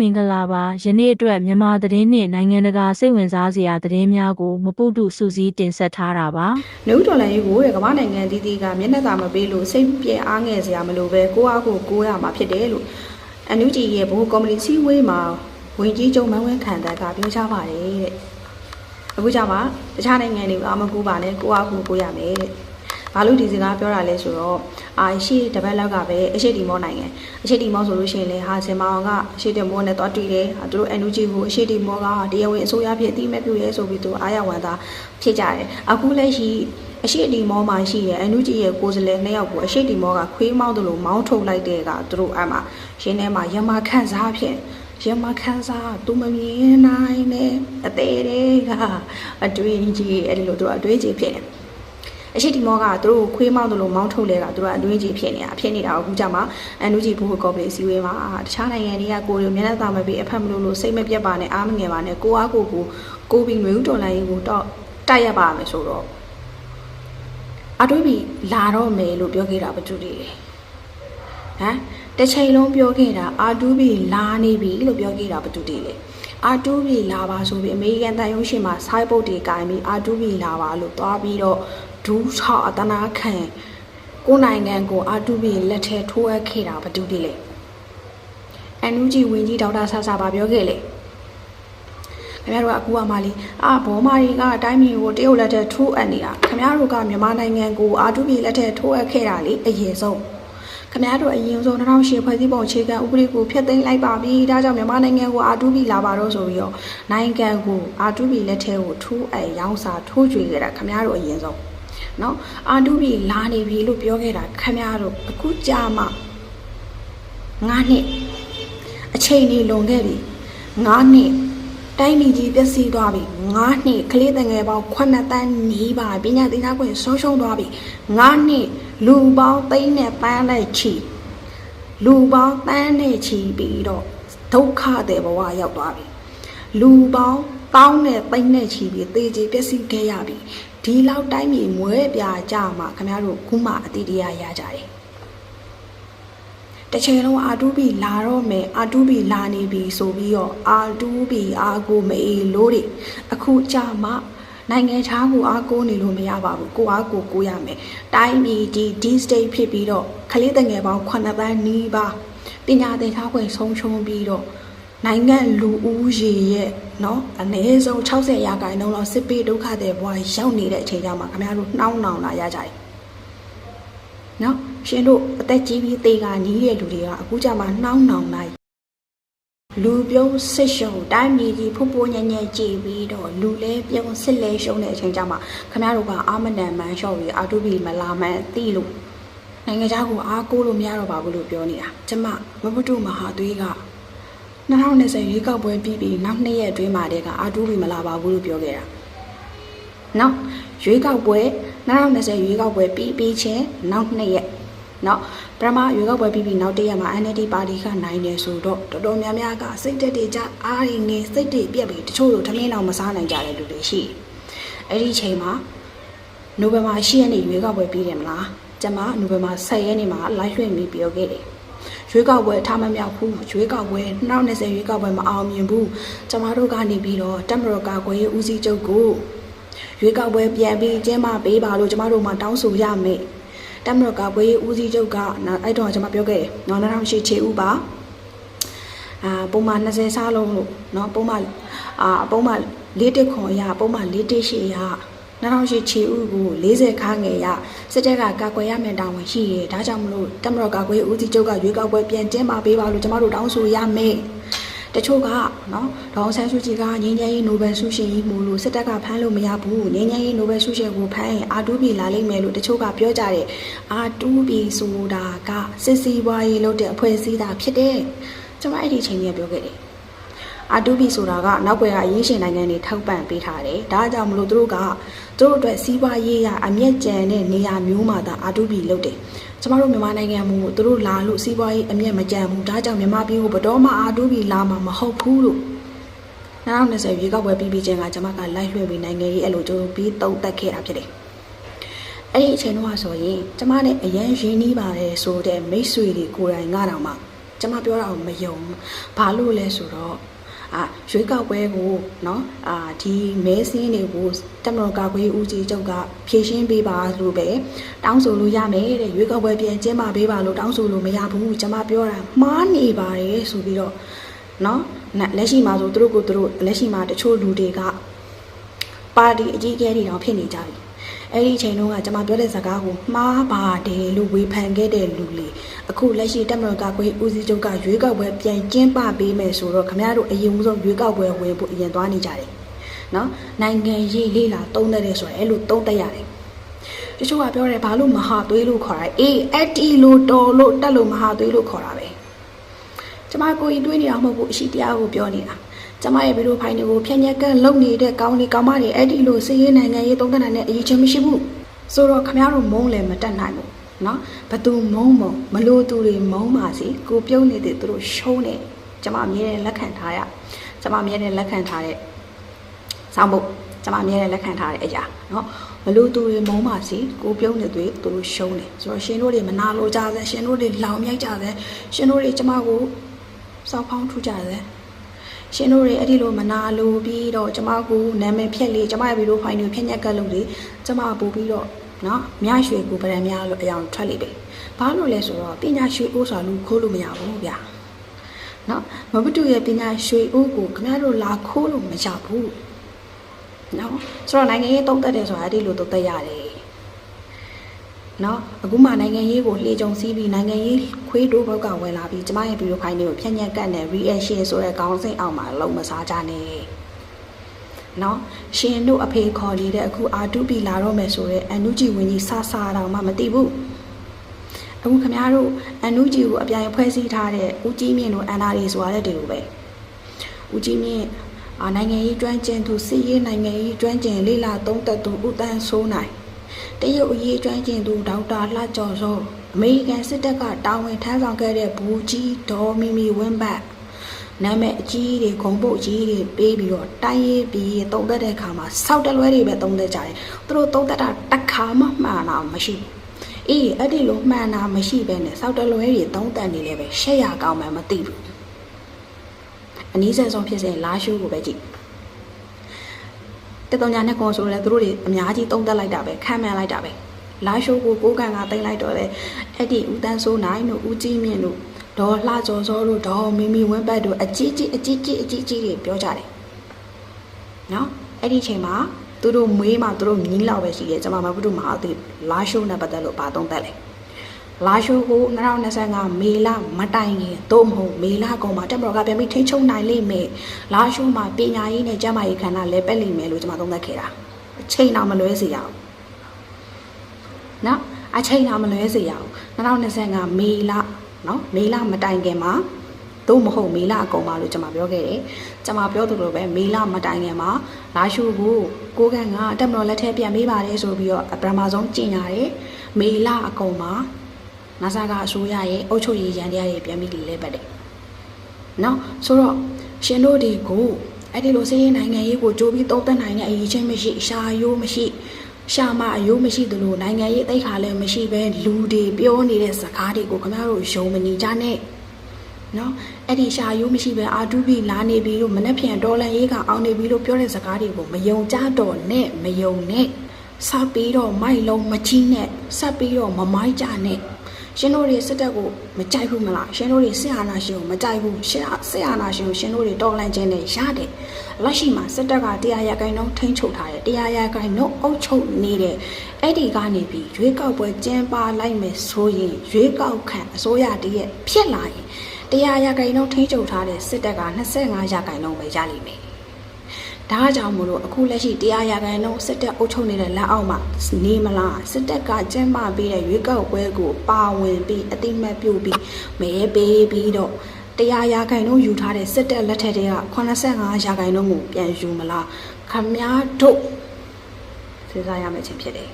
မင်္ဂလာပါယနေ့အတွက်မြန်မာသတင်းနှင့်နိုင်ငံတကာစိတ်ဝင်စားစရာသတင်းများကိုမပုတုစုစည်းတင်ဆက်ထားတာပါနှုတ်တော်လိုင်းရေးကိုတဲ့ကမ္ဘာနိုင်ငံတည်တည်ကမျက်နှာသာမပေးလို့စိတ်ပြေအားငယ်စရာမလိုပဲကိုအားကိုကိုးရမှာဖြစ်တယ်လို့အန်ယူဂျီရဲ့ဘိုးကော်မတီစီဝေးမှာဝင်ကြီးချုပ်မန်းဝင်းခန်တက်ကပြောကြားပါတယ်တဲ့အခုကြမှာတခြားနိုင်ငံတွေကမကူပါနဲ့ကိုအားကိုကိုးရမယ်တဲ့ ဘာလို့ဒီစကားပြောတာလဲဆိုတော့အာရှိတပတ်လောက်ကပဲအရှိတီမောနိုင်ငံအရှိတီမောဆိုလို့ရှိရင်လေဟာစင်မောင်ကအရှိတီမောနဲ့တော့တွေ့တယ်သူတို့ NUG ကိုအရှိတီမောကတရားဝင်အစိုးရဖြစ်အတိအမဲ့ပြုရဲဆိုပြီးသူအားရဝန်သားဖြစ်ကြတယ်အခုလက်ရှိအရှိတီမောမှာရှိတဲ့ NUG ရဲ့ကိုယ်စားလှယ်နှစ်ယောက်ကိုအရှိတီမောကခွေးမောင်းတယ်လို့မောင်းထုတ်လိုက်တဲ့ကသူတို့အမှရင်းထဲမှာရမခန့်စားဖြစ်ရမခန်းစားသူမမြင်နိုင်နဲ့အသေးတွေကအတွင်းကြီးအဲ့ဒီလိုသူတို့အတွင်းကြီးဖြစ်တယ် အရှိတီမောကသူတို့ခွေးမောင်းတယ်လို့မောင်းထုတ်လဲကသူတို့အတွင်းကြီးဖြစ်နေတာဖြစ်နေတာအခုကြမှာအန်နူဂျီဘူကော်ပိုရေးစီဝေးမှာတခြားနိုင်ငံတွေကကိုယ်တွေမျက်နှာသာမပြီးအဖက်မလို့လို့စိတ်မပြတ်ပါနဲ့အားမငယ်ပါနဲ့ကိုအားကိုကိုကိုပြီးငွေဥတော်လိုင်းကိုတော့တိုက်ရပါမယ်ဆိုတော့အတွေးပြီးလာတော့မယ်လို့ပြောခဲ့တာဘာတူတွေလဲဟမ်တစ်ချိန်လုံးပြောခဲ့တာအာတူးဘီလာနေပြီလို့ပြောခဲ့တာဘာတူတည်လဲအာတူးဘီလာပါဆိုပြီးအမေရိကန်တန်ရုံးရှင်မှာဆိုင်းပုတ်တွေကင်ပြီးအာတူးဘီလာပါလို့သွားပြီးတော့ ဒူးထောက်အတနာခံကိုယ်နိုင်ငံကိုအာတူးဘီလက်ထဲထိုးအပ်ခဲ့တာဘာတူတည်လဲအန်နူဂျီဝင်းကြီးဒေါက်တာဆာဆာပါပြောခဲ့လေခင်ဗျားတို့ကအခုကမှလေအာဘောမာရီကအတိုင်းမျိုးကိုတရုတ်လက်ထက်ထိုးအပ်နေတာခင်ဗျားတို့ကမြန်မာနိုင်ငံကိုအာတူးဘီလက်ထဲထိုးအပ်ခဲ့တာလေအရင်ဆုံးခမရတို့အရင်ဆုံး2008ဖွဲ့စည်းပုံအခြေခံဥပဒေကိုဖျက်သိမ်းလိုက်ပါပြီဒါကြောင့်မြန်မာနိုင်ငံကိုအာတူးဘီလာပါတော့ဆိုပြီးတော့နိုင်ငံကိုအာတူးဘီလက်ထဲကိုထိုးအပ်ရောင်းစာထိုးကြွေခဲ့တာခမရတို့အရင်ဆုံး နော်အာတုပြီလာနေပြီလို့ပြောခဲ့တာခမရတို့အခုကြာမှငါနှစ်အချိန်လေးလွန်ခဲ့ပြီငါနှစ်တိုင်းပြည်ကြီးပျက်စီးသွားပြီငါနှစ်ကလေးတငယ်ပေါင်းခွနှစ်တန်းနေပါပညာသင်သားခွင့်ဆုံးရှုံးသွားပြီငါနှစ်လူပေါင်းသိန်းနဲ့ပန်းနဲ့ချီလူပေါင်းတန်းနဲ့ချီပြီးတော့ဒုက္ခတဲ့ဘဝရောက်သွားပြီလူပေါင်းကောင်းတဲ့ပိတ်နဲ့ချီပြီးသေချေပျက်စီးခဲ့ရပြီ ဒီလောက်တိုင်းပြည်မွဲပြာကြမှာခင်ဗျားတို့ခုမှအတိတရားရကြတယ်တစ်ချိန်လုံးအာတူးဘီလာတော့မယ်အာတူးဘီလာနေပြီဆိုပြီးတော့အာတူးဘီအာကိုမေးလို့တွေအခုကြာမှနိုင်ငံခြားကိုအားကိုးနေလို့မရပါဘူးကိုအားကိုကိုးရမယ်တိုင်းပြည်ဒီဒီ state ဖြစ်ပြီးတော့ခလေးတငယ်ပေါင်း9တန်းနီးပါပညာသင်ထားခွင့်ဆုံးရှုံးပြီးတော့ နိုင်ငံလူဦးရေရဲ့เนาะအနည်းဆုံး60ရာခိုင်နှုန်းလောက်စစ်ပေးဒုက္ခတဲ့ဘဝရောက်နေတဲ့အချိန်ကြမှာခင်ဗျားတို့နှောင်းနှောင်လာရကြတယ်နော်ရှင်တို့အသက်ကြီးပြီးသေကနီးတဲ့လူတွေကအခုကြမှာနှောင်းနှောင်လိုက်လူပြုံးစစ်ရှုံတိုင်းပြည်ကြီးဖုတ်ပိုးညံ့ညံ့ကြည်ပြီးတော့လူလဲပြုံးစစ်လဲရှုံတဲ့အချိန်ကြမှာခင်ဗျားတို့ကအာမနန်မန်လျှော့ပြီးအာတုဘီမလာမှန်းသိလို့နိုင်ငံခြားကိုအားကိုးလို့မရတော့ပါဘူးလို့ပြောနေတာကျမမဘတုမဟာသွေးက 2020ရွေးကောက်ပွဲပြီးပြီးနောက်နှစ်ရက်အတွင်းမှာတည်းကအာတုဘီမလာပါဘူးလို့ပြောခဲ့တာနော်ရွေးကောက်ပွဲ2020ရွေးကောက်ပွဲပြီးပြီးချင်းနောက်နှစ်ရက်နော်ပထမရွေးကောက်ပွဲပြီးပြီးနောက်တစ်ရက်မှာ NLD ပါတီကနိုင်တယ်ဆိုတော့တော်တော်များများကစိတ်တက်တွေကြအားရင်းနေစိတ်တွေပြက်ပြီးတချို့တို့ထမင်းအောင်မစားနိုင်ကြတဲ့လူတွေရှိတယ်အဲ့ဒီချိန်မှာနိုဝင်ဘာ10ရက်နေ့ရွေးကောက်ပွဲပြီးတယ်မလားကျမနိုဝင်ဘာ10ရက်နေ့မှာ live လွှင့်ပြီးပြောခဲ့တယ် ရွေးကောက်ပွဲထားမမြောက်ဘူးရွေးကောက်ပွဲ2020ရွေးကောက်ပွဲမအောင်မြင်ဘူးကျမတို့ကနေပြီးတော့တက်မတော်ကာကွယ်ရေးဦးစီးချုပ်ကိုရွေးကောက်ပွဲပြန်ပြီးကျင်းပပေးပါလို့ကျမတို့မှတောင်းဆိုရမယ်တက်မတော်ကာကွယ်ရေးဦးစီးချုပ်ကအဲ့တော့ကျွန်မပြောခဲ့တယ်နော်2008ခြေဥပါအာပုံမှန်20စားလုံးလို့နော်ပုံမှန်အာပုံမှန်၄တက်ခွန်ရပုံမှန်၄တက်ရှိရ 2008ခြေဥကို40ခါငယ်ရစစ်တပ်ကကာကွယ်ရမယ်တာဝန်ရှိတယ်ဒါကြောင့်မလို့တက်မတော်ကာကွယ်ရေးဦးစီးချုပ်ကရွေးကောက်ပွဲပြန်ကျင်းပပေးပါလို့ကျွန်တော်တို့တောင်းဆိုရမယ်တချို့ကနော်ဒေါအောင်ဆန်းစုကြည်ကငင်းငယ်ရေးနိုဘယ်ဆုရှင်ကြီးမို့လို့စစ်တပ်ကဖမ်းလို့မရဘူးငင်းငယ်ရေးနိုဘယ်ဆုရှင်ကိုဖမ်းရင်အာတူးပြီလာလိမ့်မယ်လို့တချို့ကပြောကြတယ်အာတူးပြီဆိုတာကစစ်စီးပွားရေးလုပ်တဲ့အဖွဲ့အစည်းသားဖြစ်တယ်ကျွန်မအဲ့ဒီအချိန်ကြီးပြောခဲ့တယ်အာတူဘီဆိုတာကနောက်ွယ်ကရေးရှင်နိုင်ငံတွေထောက်ပံ့ပေးထားတယ်။ဒါကြောင့်မလို့သူတို့က သူတို့အတွက်စီးပွားရေးရအမျက်ကြံတဲ့နေရာမျိုးမှာသာအာတူဘီလုပ်တယ်။ကျမတို့မြန်မာနိုင်ငံမှာသူတို့လာလို့စီးပွားရေးအမျက်မကြံဘူး။ဒါကြောင့်မြန်မာပြည်ကိုဘတော်မှအာတူဘီလာမှာမဟုတ်ဘူးလို့2020ရွေးကောက်ပွဲပြီးပြီးချင်းကကျွန်မကလိုက်လွှင့်ပြီးနိုင်ငံရေးအဲ့လိုကြိုးပြီးတုံးတက်ခဲ့တာဖြစ်တယ်။အဲ့ဒီအချိန်တော့ဆိုရင်ကျမနဲ့အရန်ရင်းနှီးပါတယ်ဆိုတဲ့မိတ်ဆွေတွေကိုယ်တိုင်ငါတောင်မှကျမပြောတာကိုမယုံဘူးဘာလို့လဲဆိုတော့ အာရွေးကောက်ပွဲကိုနော်အာဒီမဲစင်းတွေကိုတမတော်ကာကွယ်ဦးကြီးချုပ်ကဖြည့်ရှင်းပေးပါလို့ပဲတောင်းဆိုလို့ရမယ်တဲ့ရွေးကောက်ပွဲပြန်ကျင်းပပေးပါလို့တောင်းဆိုလို့မရဘူးကျွန်မပြောတာမှားနေပါတယ်ဆိုပြီးတော့နော်လက်ရှိမှာဆိုသူတို့ကိုသူတို့လက်ရှိမှာတချို့လူတွေကပါတီအကြီးအကဲတွေတောင်ဖြစ်နေကြပြီ အဲ့ဒီအချိန်တုန်းကကျွန်မပြောတဲ့စကားကိုမှားပါတယ်လို့ဝေဖန်ခဲ့တဲ့လူလေအခုလက်ရှိတက်မတော်ကကိုဦးစီးချုပ်ကရွေးကောက်ပွဲပြန်ကျင်းပပေးမယ်ဆိုတော့ခင်ဗျားတို့အရင်ဦးဆုံးရွေးကောက်ပွဲဝင်ဖို့အရင်သွားနေကြတယ်နော်နိုင်ငံရေးလေးလာတုံးတဲ့ဆိုရင်အဲ့လိုတုံးတက်ရတယ်တချို့ကပြောတယ်ဘာလို့မဟာသွေးလို့ခေါ်တာအေးအတီလို့တော်လို့တက်လို့မဟာသွေးလို့ခေါ်တာပဲကျမကိုကြီးတွေးနေတာမဟုတ်ဘူးအရှိတရားကိုပြောနေတာ ကျမရဲ့ဗီဒီယိုဖိုင်တွေကိုဖြန့်ညက်ကန့်လုပ်နေတဲ့ကောင်းလေးကောင်းမတွေအဲ့ဒီလိုစီးရဲနိုင်ငံရေးသုံးသပ်နိုင်တဲ့အရေးချင်းမရှိဘူးဆိုတော့ခမရတို့မုံလည်းမတက်နိုင်ဘူးနော်ဘသူမုံမုံမလို့သူတွေမုံပါစီကိုပြုံးနေတဲ့သူတို့ရှုံးနေကျမအမြဲတမ်းလက်ခံထားရကျမအမြဲတမ်းလက်ခံထားတဲ့ဆောင်းဖို့ကျမအမြဲတမ်းလက်ခံထားတဲ့အရာနော်မလို့သူတွေမုံပါစီကိုပြုံးနေတွေသူတို့ရှုံးနေဆိုတော့ရှင်တို့တွေမနာလို့ကြဆဲရှင်တို့တွေလောင်မြိုက်ကြဆဲရှင်တို့တွေကျမကိုစောက်ဖောင်းထူကြဆဲ ရှင်တို့တွေအဲ့ဒီလိုမနာလို့ပြီးတော့ကျမကိုနာမည်ဖြက်လေးကျမရဲ့ဗီဒီယိုဖိုင်တွေဖြက်ညက်ကလို့လေကျမပို့ပြီးတော့နော်မြရွှေကိုဗရန်များလို့အယောင်ထွက်လိမ့်ပဲဘာလို့လဲဆိုတော့ပညာရွှေအိုးဆိုတာလူခိုးလို့မရဘူးဗျာနော်မဘတုရဲ့ပညာရွှေအိုးကိုခင်ဗျားတို့လာခိုးလို့မရဘူးနော်ဆိုတော့နိုင်ငံရေးတုံးတက်တယ်ဆိုတာအဲ့ဒီလိုတုံးတက်ရတယ် နော်အခုမှနိုင်ငံရေးကိုလှေကြုံစည်းပြီးနိုင်ငံရေးခွေးတိုးဘက်ကဝင်လာပြီးကျမရဲ့ဗီဒီယိုဖိုင်တွေကိုဖြန့်ညက်ကတ်နဲ့ reaction ဆိုတဲ့ခေါင်းစဉ်အောက်မှာလုံးမစားကြနဲ့နော်ရှင်တို့အဖေခေါ်နေတဲ့အခု R2P လာတော့မယ်ဆိုတော့အန်နုကြည်ဝင်ကြီးဆဆတော့မှမသိဘူးအခုခမရတို့အန်နုကြည်ကိုအပြိုင်ဖွဲ့စည်းထားတဲ့ဦးကြီးမြင့်တို့အန်နာရီဆိုရတဲ့ဒီလိုပဲဦးကြီးမြင့်အာနိုင်ငံရေးကျွမ်းကျင်သူစစ်ရေးနိုင်ငံရေးကျွမ်းကျင်လေ့လာသုံးသပ်သူဦးတန်းဆိုးနိုင် တရုတ်အရေးကျွမ်းကျင်သူဒေါက်တာလှကျော်စောအမေရိကန်စစ်တပ်ကတာဝန်ထမ်းဆောင်ခဲ့တဲ့ဘူကြီးဒေါ်မီမီဝင်းဘတ်နာမည်အကြီးတွေဂုံပုတ်ကြီးတွေပေးပြီးတော့တိုင်းရေးပြီးတုံသက်တဲ့အခါမှာစောက်တလွဲတွေပဲတုံသက်ကြတယ်သူတို့တုံသက်တာတစ်ခါမှမှန်တာမရှိဘူးအေးအဲ့ဒီလိုမှန်တာမရှိဘဲနဲ့စောက်တလွဲတွေတုံသက်နေလဲပဲရှက်ရကောင်းမှမသိဘူးအနည်းဆက်ဆုံးဖြစ်စေလာရှိုးကိုပဲကြည့် တက်တော်ညာနဲ့ကောဆိုလဲသူတို့တွေအများကြီးတုံသက်လိုက်တာပဲခံမှန်လိုက်တာပဲလာရှိုးကိုကိုကန်ကတင်လိုက်တော့လေအဲ့ဒီဦးတန်းဆိုးနိုင်တို့ဦးကြီးမြင့်တို့ဒေါ်လှကျော်စောတို့ဒေါ်မီမီဝင်းဘတ်တို့အကြီးကြီးအကြီးကြီးအကြီးကြီးတွေပြောကြတယ်နော်အဲ့ဒီချိန်မှာသူတို့မွေးမှာသူတို့မြင်းလောက်ပဲရှိတယ်ကျွန်မမဘုဒ္ဓမဟာသိလာရှိုးနဲ့ပတ်သက်လို့ဘာသုံးသက်လဲ လာရှိုးကို2025မေလမတိုင်ခင်သို့မဟုတ်မေလကုန်မှာတက်မတော်ကပြန်ပြီးထိန်းချုပ်နိုင်လိမ့်မယ်လာရှိုးမှာပညာရေးနဲ့ကျန်းမာရေးခန္ဓာလဲပက်လိမ့်မယ်လို့ကျွန်မသုံးသက်ခဲ့တာအချိန်တော့မလွဲစေရအောင်နော်အချိန်တော့မလွဲစေရအောင်2025မေလနော်မေလမတိုင်ခင်မှာသို့မဟုတ်မေလအကုန်ပါလို့ကျွန်မပြောခဲ့တယ်ကျွန်မပြောသလိုပဲမေလမတိုင်ခင်မှာလာရှုကိုကိုကန်ကတက်မတော်လက်ထက်ပြန်ပေးပါတယ်ဆိုပြီးတော့ပထမဆုံးကြင်ရတယ်မေလအကုန်မှာ နာဆာကအစိုးရရဲ့အုပ်ချုပ်ရေးရန်တရားတွေပြန်ပြီးလဲပတ်တယ်နော်ဆိုတော့ရှင်တို့ဒီကိုအဲ့ဒီလိုစင်းရင်နိုင်ငံရေးကိုကြိုးပြီးသုံးသပ်နိုင်တဲ့အရေးချင်းမရှိရှာရိုးမရှိရှာမအယိုးမရှိသလိုနိုင်ငံရေးတိတ်ခါလည်းမရှိပဲလူတွေပြောနေတဲ့စကားတွေကိုခင်ဗျားတို့ယုံမနေကြနဲ့နော်အဲ့ဒီရှာယိုးမရှိပဲအာတူဘီလာနေပြီလို့မနှက်ဖြန်ဒေါ်လာရေးကအောင်နေပြီလို့ပြောတဲ့စကားတွေကိုမယုံကြတော့နဲ့မယုံနဲ့ဆက်ပြီးတော့မိုက်လုံးမကြီးနဲ့ဆက်ပြီးတော့မမိုက်ကြနဲ့ ရှင်တို့တွေစစ်တပ်ကိုမကြိုက်ဘူးမလားရှင်တို့တွေစစ်အာဏာရှင်ကိုမကြိုက်ဘူးရှင်စစ်အာဏာရှင်ကိုရှင်တို့တွေတော်လှန်ခြင်းနဲ့ရတယ်လက်ရှိမှာစစ်တပ်ကတရားရဂိုင်းလုံးထိန်းချုပ်ထားတယ်တရားရဂိုင်းလုံးအုပ်ချုပ်နေတဲ့အဲ့ဒီကနေပြီးရွေးကောက်ပွဲကျင်းပလိုက်မယ်ဆိုရင်ရွေးကောက်ခံအစိုးရတည်းရဲ့ဖြစ်လာရင်တရားရဂိုင်းလုံးထိန်းချုပ်ထားတဲ့စစ်တပ်က25ရာဂိုင်းလုံးပဲရလိမ့်မယ် ဒါကြောင့်မလို့အခုလက်ရှိတရားရဂိုင်းလုံးစစ်တပ်အုပ်ချုပ်နေတဲ့လက်အောက်မှာနေမလားစစ်တပ်ကကျင်းပပေးတဲ့ရွေးကောက်ပွဲကိုပါဝင်ပြီးအတိမတ်ပြုပြီးမဲပေးပြီးတော့တရားရာခိုင်နှုန်းယူထားတဲ့စစ်တပ်လက်ထက်တွေက85ရာခိုင်နှုန်းကိုပြန်ယူမလားခမားတို့စဉ်းစားရမယ့်ချင်းဖြစ်တယ်